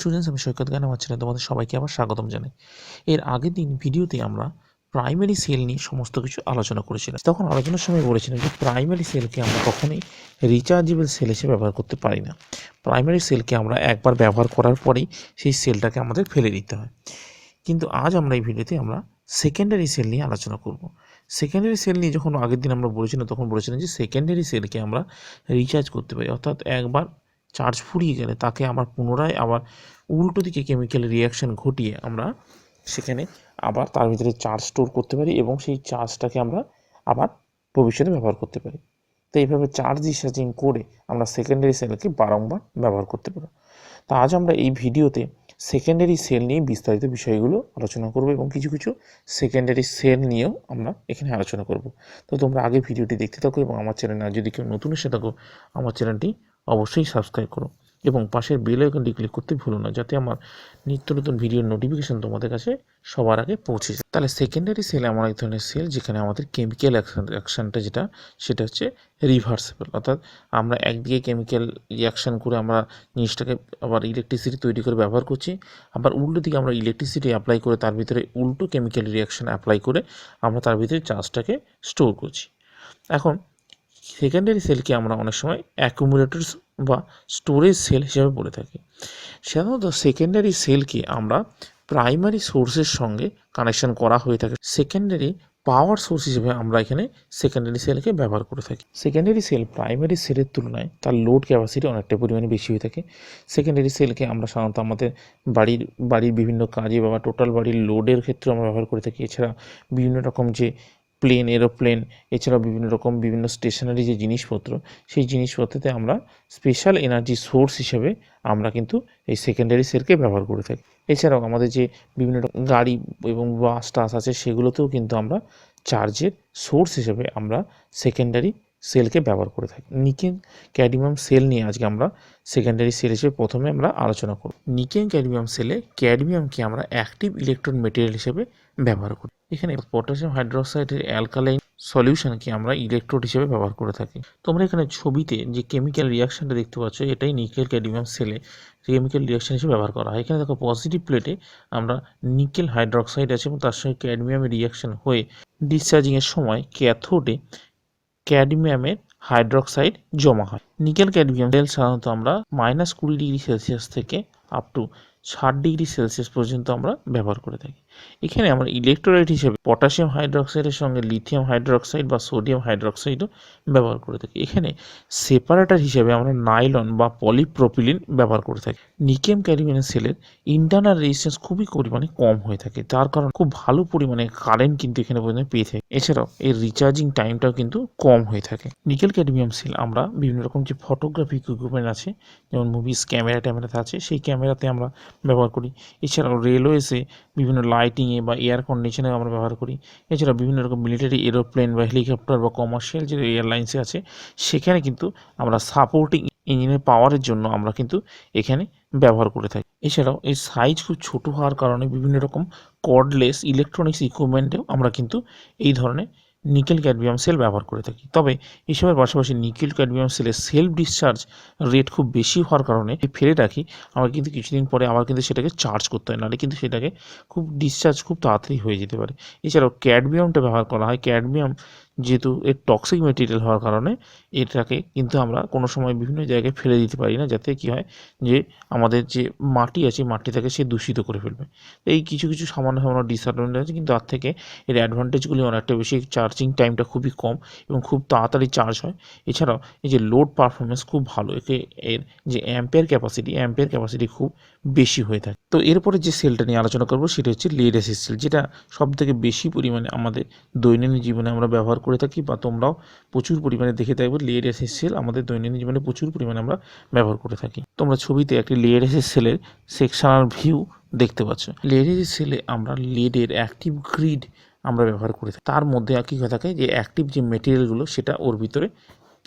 Students আমি সৈকত গান আমার চ্যানেলে তোমাদের সবাইকে আবার স্বাগতম জানাই। এর আগের দিন ভিডিওতে আমরা প্রাইমারি সেল নিয়ে সমস্ত কিছু আলোচনা করেছিলাম। তখন আলোচনার সময় বলেছিলাম যে প্রাইমারি সেলকে আমরা কখনোই রিচার্জেবল সেল হিসেবে ব্যবহার করতে পারি না। প্রাইমারি সেলকে আমরা একবার ব্যবহার করার পরেই সেই সেলটাকে আমাদের ফেলে দিতে হয়। কিন্তু আজ আমরা এই ভিডিওতে আমরা সেকেন্ডারি সেল নিয়ে আলোচনা করব। সেকেন্ডারি সেল নিয়ে যখন আগের দিন আমরা বলেছিলাম, তখন বলেছিলাম যে সেকেন্ডারি সেলকে আমরা রিচার্জ করতে পারি। অর্থাৎ একবার চার্জ ফুরিয়ে গেলে তাকে আবার পুনরায় আবার উল্টো দিকে কেমিক্যাল রিয়াকশন ঘটিয়ে আমরা সেখানে আবার তার ভিতরে চার্জ স্টোর করতে পারি এবং সেই চার্জটাকে আমরা আবার ভবিষ্যতে ব্যবহার করতে পারি। তো এইভাবে চার্জ রিচার্জিং করে আমরা সেকেন্ডারি সেলকে বারংবার ব্যবহার করতে পারি তা আজ আমরা এই ভিডিওতে সেকেন্ডারি সেল নিয়ে বিস্তারিত বিষয়গুলো আলোচনা করব এবং কিছু কিছু সেকেন্ডারি সেল নিয়েও আমরা এখানে আলোচনা করব। তো তোমরা আগে ভিডিওটি দেখতে থাকো এবং আমার চ্যানেল যদি কেউ নতুন এসে থাকো, আমার চ্যানেলটি অবশ্যই সাবস্ক্রাইব করো এবং পাশের বেল আইকনটি ক্লিক করতে ভুলো না যাতে আমার নিত্য নতুন ভিডিওর নোটিফিকেশন তোমাদের কাছে সবার আগে পৌঁছে যায়। তাহলে সেকেন্ডারি সেল এমন এক ধরনের সেল যেখানে আমাদের কেমিক্যাল অ্যাকশানটা যেটা, সেটা হচ্ছে রিভার্সেবল অর্থাৎ আমরা একদিকে কেমিক্যাল রিয়াকশান করে আমরা জিনিসটাকে আবার ইলেকট্রিসিটি তৈরি করে ব্যবহার করছি, আবার উল্টো দিকে আমরা ইলেকট্রিসিটি অ্যাপ্লাই করে তার ভিতরে উল্টো কেমিক্যাল রিয়াকশান অ্যাপ্লাই করে আমরা তার ভিতরে চার্জটাকে স্টোর করছি। এখন সেকেন্ডারি সেলকে আমরা অনেক সময় অ্যাকুমুলেটরস বা স্টোরেজ সেল হিসেবে বলে থাকি। সাধারণত সেকেন্ডারি সেলকে আমরা প্রাইমারি সোর্সের সঙ্গে কানেকশন করা হয়ে থাকে। সেকেন্ডারি পাওয়ার সোর্স হিসেবে আমরা এখানে সেকেন্ডারি সেলকে ব্যবহার করে থাকি। সেকেন্ডারি সেল প্রাইমারি সেলের তুলনায় তার লোড ক্যাপাসিটি অনেকটা পরিমাণে বেশি হয়ে থাকে। সেকেন্ডারি সেলকে আমরা সাধারণত আমাদের বাড়ির বাড়ির বিভিন্ন কাজে বা টোটাল বাড়ির লোডের ক্ষেত্রে আমরা ব্যবহার করে থাকি। এছাড়া বিভিন্ন রকম যে প্লেন, এরোপ্লেন, এছাড়াও বিভিন্ন রকম বিভিন্ন স্টেশনারি যে জিনিসপত্র, সেই জিনিসপত্রতে আমরা স্পেশাল এনার্জি সোর্স হিসেবে আমরা কিন্তু এই সেকেন্ডারি সেলকে ব্যবহার করে থাকি। এছাড়াও আমাদের যে বিভিন্ন গাড়ি এবং বাস টাস আছে, সেগুলোতেও কিন্তু আমরা চার্জের সোর্স হিসেবে আমরা সেকেন্ডারি সেলকে ব্যবহার করে থাকি। নিকেন ক্যাডমিয়াম সেল নিয়ে আজকে আমরা সেকেন্ডারি সেল হিসেবে প্রথমে আমরা আলোচনা করব। নিকেন ক্যাডমিয়াম সেলে ক্যাডমিয়ামকে আমরা অ্যাক্টিভ ইলেকট্রন মেটেরিয়াল হিসেবে ব্যবহার করি। এখানে পটাশিয়াম হাইড্রোক্সাইডের অ্যালকালাইন সলিউশনকে আমরা ইলেকট্রোড হিসেবে ব্যবহার করে থাকি। তোমরা এখানে ছবিতে যে কেমিক্যাল রিয়াকশনটা দেখতে পাচ্ছ, এটাই নিকেল ক্যাডমিয়াম সেলে কেমিক্যাল রিয়াকশন হিসেবে ব্যবহার করা হয়। এখানে দেখো পজিটিভ প্লেটে আমরা নিকেল হাইড্রোক্সাইড আছে এবং তার সঙ্গে ক্যাডমিয়ামের রিয়াকশন হয়ে ডিসচার্জিংয়ের সময় ক্যাথোডে ক্যাডমিয়ামের হাইড্রোক্সাইড জমা হয়। নিকেল ক্যাডমিয়াম তেল সাধারণত আমরা মাইনাস কুড়ি ডিগ্রি সেলসিয়াস থেকে আপ টু ষাট ডিগ্রি সেলসিয়াস পর্যন্ত আমরা ব্যবহার করে থাকি। এখানে আমরা ইলেকট্রোলাইট হিসেবে পটাশিয়াম হাইড্রোক্সাইডের সঙ্গে লিথিয়াম হাইড্রোক্সাইড বা সোডিয়াম হাইড্রোক্সাইডও ব্যবহার করে থাকি। এখানে সেপারেটার হিসেবে আমরা নাইলন বা পলিপ্রোপিলিন ব্যবহার করে থাকি। নিকেম ক্যারিমিয়ান সেলের ইন্টারনাল রেজিস্ট্যান্স খুবই পরিমাণে কম হয়ে থাকে। তার কারণ খুব ভালো পরিমাণে কারেন্ট কিন্তু এখানে পর্যন্ত পেয়ে থাকি। এছাড়াও এর রিচার্জিং টাইমটাও কিন্তু কম হয়ে থাকে। নিকেল ক্যাডমিয়াম সেল আমরা বিভিন্ন রকম যে ফটোগ্রাফি ইকুইপমেন্ট আছে, যেমন মুভিস ক্যামেরা ট্যামেরাতে আছে, সেই ক্যামেরাতে আমরা ব্যবহার করি। এছাড়াও রেলওয়েসে বিভিন্ন লাইটিংয়ে বা এয়ার কন্ডিশনে আমরা ব্যবহার করি। এছাড়া বিভিন্ন রকম মিলিটারি এরোপ্লেন বা হেলিকপ্টার বা কমার্শিয়াল যে এয়ারলাইন্সে আছে, সেখানে কিন্তু আমরা সাপোর্টিং ইঞ্জিনের পাওয়ারের জন্য আমরা কিন্তু এখানে ব্যবহার করে থাকি। এছাড়াও এই সাইজ খুব ছোটো হওয়ার কারণে বিভিন্ন রকম কর্ডলেস ইলেকট্রনিক্স ইকুইপমেন্টেও আমরা কিন্তু এই ধরনের নিকেল ক্যাডমিয়াম সেল ব্যবহার করে থাকি। তবে এসবের পাশাপাশি নিকেল ক্যাডমিয়াম সেলের সেলফ ডিসচার্জ রেট খুব বেশি হওয়ার কারণে ফেলে রাখি। আমার কিন্তু কিছুদিন পরে আবার কিন্তু সেটাকে চার্জ করতে হয়, নাহলে কিন্তু সেটাকে খুব ডিসচার্জ খুব তাড়াতাড়ি হয়ে যেতে পারে। এছাড়াও ক্যাডমিয়ামটা ব্যবহার করা হয়। ক্যাডমিয়াম যেহেতু এর টক্সিক মেটেরিয়াল হওয়ার কারণে এটাকে কিন্তু আমরা কোনো সময় বিভিন্ন জায়গায় ফেলে দিতে পারি না, যাতে কি হয় যে আমাদের যে মাটি আছে, মাটিটাকে সে দূষিত করে ফেলবে। এই কিছু কিছু সামান্য সামান্য ডিসঅ্যাডভান্টেজ আছে, কিন্তু তার থেকে এর অ্যাডভান্টেজগুলি অনেকটা বেশি। চার্জিং টাইমটা খুবই কম এবং খুব তাড়াতাড়ি চার্জ হয়। এছাড়াও এই যে লোড পারফরমেন্স খুব ভালো, একে এর যে অ্যাম্পেয়ার ক্যাপাসিটি অ্যাম্পেয়ার ক্যাপাসিটি খুব বেশি হয়ে থাকে। তো এরপরে যে সেলটা নিয়ে আলোচনা করব, সেটা হচ্ছে লেড অ্যাসিড সেল যেটা সব থেকে বেশি পরিমাণে আমাদের দৈনন্দিন জীবনে আমরা ব্যবহার করে। থাকি বা তোমরাও প্রচুর পরিমাণে দেখে থাকবে অ্যাসিড সেল আমাদের দৈনন্দিন জীবনে প্রচুর পরিমাণে আমরা ব্যবহার করে থাকি। তোমরা ছবিতে একটি লেড অ্যাসিড সেলের সেকশনাল ভিউ দেখতে পাচ্ছ। অ্যাসিড সেলে আমরা লেডের অ্যাক্টিভ গ্রিড আমরা ব্যবহার করে থাকি। তার মধ্যে কী হয়ে থাকে যে অ্যাক্টিভ যে মেটেরিয়ালগুলো সেটা ওর ভিতরে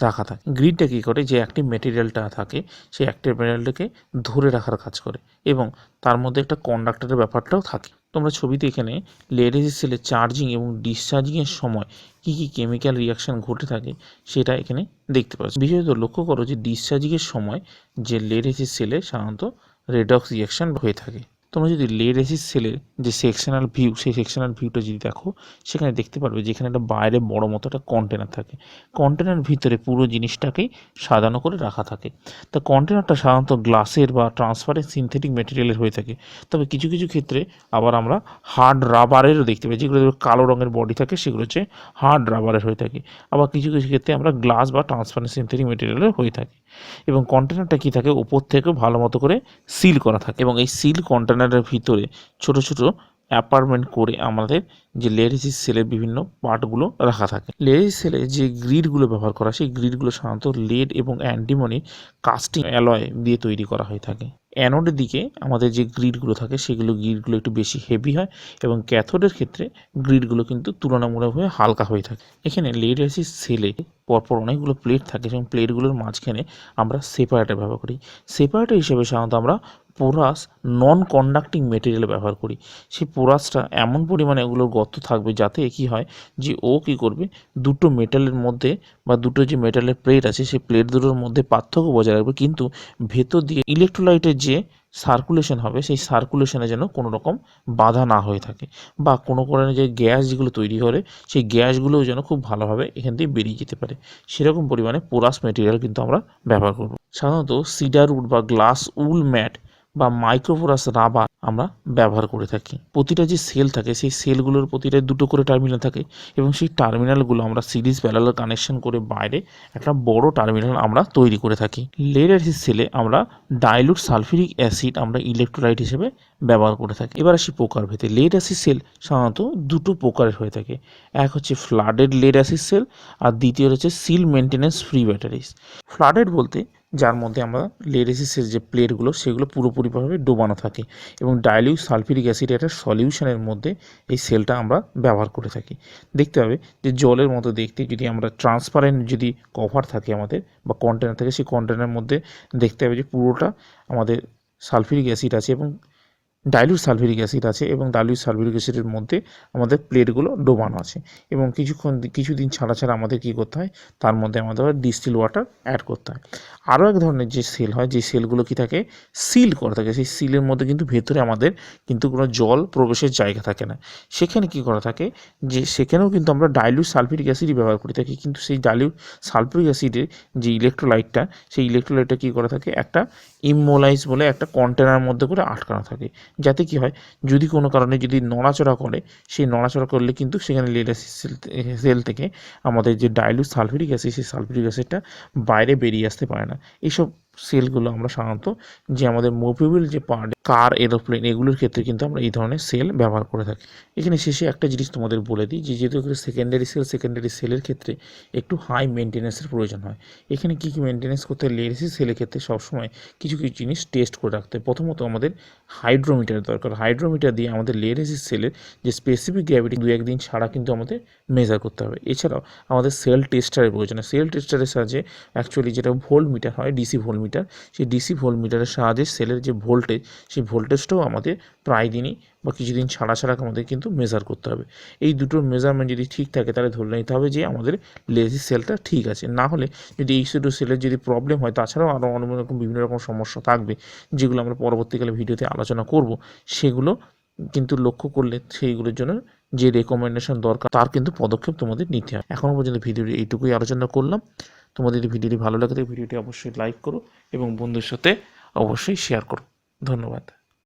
রাখা থাকে। গ্রিডটা কী করে? যে অ্যাক্টিভ মেটেরিয়ালটা থাকে সেই অ্যাক্টিভ মেটেরিয়ালটাকে ধরে রাখার কাজ করে এবং তার মধ্যে একটা কন্ডাক্টরের ব্যাপারটাও থাকে। তোমরা ছবিতে এখানে লেড সেলের চার্জিং এবং ডিসচার্জিংয়ের সময় কি কি কেমিক্যাল রিয়াকশান ঘটে থাকে সেটা এখানে দেখতে পাচ্ছ। বিশেষত লক্ষ্য করো যে ডিসচার্জিংয়ের সময় যে লেড সেলে সাধারণত রেডক্স রিয়াকশান হয়ে থাকে। তোমরা যদি লেড অ্যাসিড সেলের যে সেকশনাল ভিউ সেই সেকশনাল ভিউটা যদি দেখো, সেখানে দেখতে পারবে যেখানে একটা বাইরে বড় মতো একটা কন্টেনার থাকে। কন্টেনার ভিতরে পুরো জিনিসটাকেই সাজানো করে রাখা থাকে। তা কন্টেনারটা সাধারণত গ্লাসের বা ট্রান্সপারেন্ট সিনথেটিক মেটেরিয়ালের হয়ে থাকে। তবে কিছু কিছু ক্ষেত্রে আবার আমরা হার্ড রাবারেরও দেখতে পাই, যেগুলো কালো রঙের বডি থাকে, সেগুলো হচ্ছে হার্ড রাবারের হয়ে থাকে। আবার কিছু কিছু ক্ষেত্রে আমরা গ্লাস বা ট্রান্সপারেন্ট সিনথেটিক মেটেরিয়ালের হয়ে থাকে। এবং কন্টেনারটা কী থাকে? উপর থেকেও ভালো মতো করে সিল করা থাকে। এবং এই সিল কন্টেনারের ভিতরে ছোট ছোট অ্যাপার্টমেন্ট করে আমাদের যে লেডিসিস সেলের বিভিন্ন পার্টগুলো রাখা থাকে। লেডিস সেলে যে গ্রিডগুলো ব্যবহার করা সেই গ্রিডগুলো সাধারণত লেড এবং অ্যান্টিমনি কাস্টিং অ্যালয় দিয়ে তৈরি করা হয়ে থাকে। অ্যানোডের দিকে আমাদের যে গ্রিডগুলো থাকে, সেগুলো গ্রিডগুলো একটু বেশি হেভি হয় এবং ক্যাথোডের ক্ষেত্রে গ্রিডগুলো কিন্তু তুলনামূলকভাবে হালকা হয়ে থাকে। এখানে লেড অ্যাসিড সেলে পরপর অনেকগুলো প্লেট থাকে এবং প্লেটগুলোর মাঝখানে আমরা সেপারেটার ব্যবহার করি। সেপারেটার হিসেবে সাধারণত আমরা পোরাস নন কন্ডাক্টিং মেটেরিয়াল ব্যবহার করি। সেই পোরাসটা এমন পরিমাণে ওগুলোর গর্ত থাকবে যাতে কী হয় যে ও কী করবে, দুটো মেটালের মধ্যে বা দুটো যে মেটালের প্লেট আছে, সেই প্লেট দুটোর মধ্যে পার্থক্য বজায় রাখবে। কিন্তু ভেতর দিয়ে ইলেকট্রোলাইটের যে সার্কুলেশন হবে, সেই সার্কুলেশনে যেন কোনো রকম বাধা না হয়ে থাকে বা কোনো কারণে যে গ্যাস যেগুলো তৈরি করে, সেই গ্যাসগুলোও যেন খুব ভালোভাবে এখান থেকে বেরিয়ে যেতে পারে। সেরকম পরিমাণে পোরাস মেটেরিয়াল কিন্তু আমরা ব্যবহার করব। সাধারণত সিডার উড বা গ্লাস উল ম্যাট বা মাইক্রোফোরাস রাবার আমরা ব্যবহার করে থাকি। প্রতিটা যে সেল থাকে, সেই সেলগুলোর প্রতিটা দুটো করে টার্মিনাল থাকে এবং সেই টার্মিনালগুলো আমরা সিরিজ প্যারালাল কানেকশন করে বাইরে একটা বড় টার্মিনাল আমরা তৈরি করে থাকি। লেড অ্যাসিড সেলে আমরা ডাইলুট সালফিউরিক অ্যাসিড আমরা ইলেকট্রোলাইট হিসেবে ব্যবহার করে থাকি। এবার আসি পোকার ভেদে লেড অ্যাসিড সেল সাধারণত দুটো প্রকারের হয়ে থাকে। এক হচ্ছে ফ্লাডেড লেড অ্যাসিড সেল আর দ্বিতীয় হচ্ছে seal maintenance free batteries flooded বলতে যার মধ্যে আমরা লেডিসিসের যে প্লেটগুলো, সেগুলো পুরোপুরিভাবে ডোবানো থাকে এবং ডাইলিউ সালফিউরিক অ্যাসিড একটা সলিউশনের মধ্যে এই সেলটা আমরা ব্যবহার করে থাকি। দেখতে হবে যে জলের মতো দেখতে যদি আমরা ট্রান্সপারেন্ট যদি কভার থাকে আমাদের বা কন্টেনার থাকে, সেই কন্টেনারের মধ্যে দেখতে হবে যে পুরোটা আমাদের সালফিউরিক অ্যাসিড আছে এবং ডাইলুট সালফিউরিক অ্যাসিড আছে এবং ডাইলুট সালফিউরিক অ্যাসিডের মধ্যে আমাদের প্লেটগুলো ডোবানো আছে এবং কিছুক্ষণ, কিছুদিন ছাড়া ছাড়া আমাদের কী করতে হয়? তার মধ্যে আমাদের ডিস্টিল ওয়াটার অ্যাড করতে হয়। আরও এক ধরনের যে সেল হয়, যে সেলগুলো কি থাকে? সিল করা থাকে। সেই সিলের মধ্যে কিন্তু ভেতরে আমাদের কিন্তু কোনো জল প্রবেশের জায়গা থাকে না। সেখানে কি করা থাকে? যে সেখানেও কিন্তু আমরা ডাইলুট সালফিউরিক অ্যাসিডই ব্যবহার করে থাকি। কিন্তু সেই ডাইলুট সালফিউরিক অ্যাসিডের যে ইলেকট্রোলাইটটা সেই ইলেকট্রোলাইটটা কী করা থাকে? একটা ইমোলাইজ বলে একটা কন্টেনার মধ্যে করে আটকানো থাকে। যাতে কি হয়, যদি কোনো কারণে যদি নড়াচড়া করে, সেই নড়াচড়া করলে কিন্তু সেখানে লেড অ্যাসিড সেল থেকে আমাদের যে ডাইলুট সালফিউরিক অ্যাসিড সেই সালফিউরিক অ্যাসিডটা বাইরে বেরিয়ে আসতে পারে না। এইসব সেলগুলো আমরা সাধারণত যে আমাদের মুভেবল যে পার্ট কার এরোপ্লেন এগুলোর ক্ষেত্রে কিন্তু আমরা এই ধরনের সেল ব্যবহার করে থাকি। এখানে শেষে একটা জিনিস তোমাদের বলে দিই যে যেহেতু সেকেন্ডারি সেল সেকেন্ডারি সেলের ক্ষেত্রে একটু হাই মেনটেন্যান্সের প্রয়োজন হয়। এখানে কী কী মেনটেন্যান্স করতে হয়? লেডিসি সেলের ক্ষেত্রে সবসময় কিছু কিছু জিনিস টেস্ট করে রাখতে হয়। প্রথমত আমাদের হাইড্রোমিটার দরকার। হাইড্রোমিটার দিয়ে আমাদের লেডিসি সেলের যে স্পেসিফিক গ্র্যাভিটি দু একদিন ছাড়া কিন্তু আমাদের মেজার করতে হবে। এছাড়াও আমাদের সেল টেস্টারের প্রয়োজন সেল টেস্টারের সাহায্যে অ্যাকচুয়ালি যেটা ভোল্ট মিটার হয় ডিসি ভোল্ট মিটার, সেই ডিসি ভোল্ট মিটারের সাহায্যে সেলের যে ভোল্টেজ সেই ভোল্টেজটাও আমাদের প্রায় দিনই বা কিছুদিন ছাড়া ছাড়া আমাদের কিন্তু মেজার করতে হবে। এই দুটোর মেজারমেন্ট যদি ঠিক থাকে, তাহলে ধরে নিতে হবে যে আমাদের লেজি সেলটা ঠিক আছে। না হলে যদি এই দুটো সেলের যদি প্রবলেম হয়, তাছাড়াও আরও অন্য রকম বিভিন্ন রকম সমস্যা থাকবে, যেগুলো আমরা পরবর্তীকালে ভিডিওতে আলোচনা করব, সেগুলো কিন্তু লক্ষ্য করলে সেইগুলোর জন্য যে রেকমেন্ডেশন দরকার, তার কিন্তু পদক্ষেপ তোমাদের নিতে হয় এখনও পর্যন্ত ভিডিওটি এইটুকুই আলোচনা করলাম। তোমাদের ভিডিওটি ভালো লাগে তো ভিডিওটি অবশ্যই লাইক করো এবং বন্ধুর সাথে অবশ্যই শেয়ার করো। ধন্যবাদ।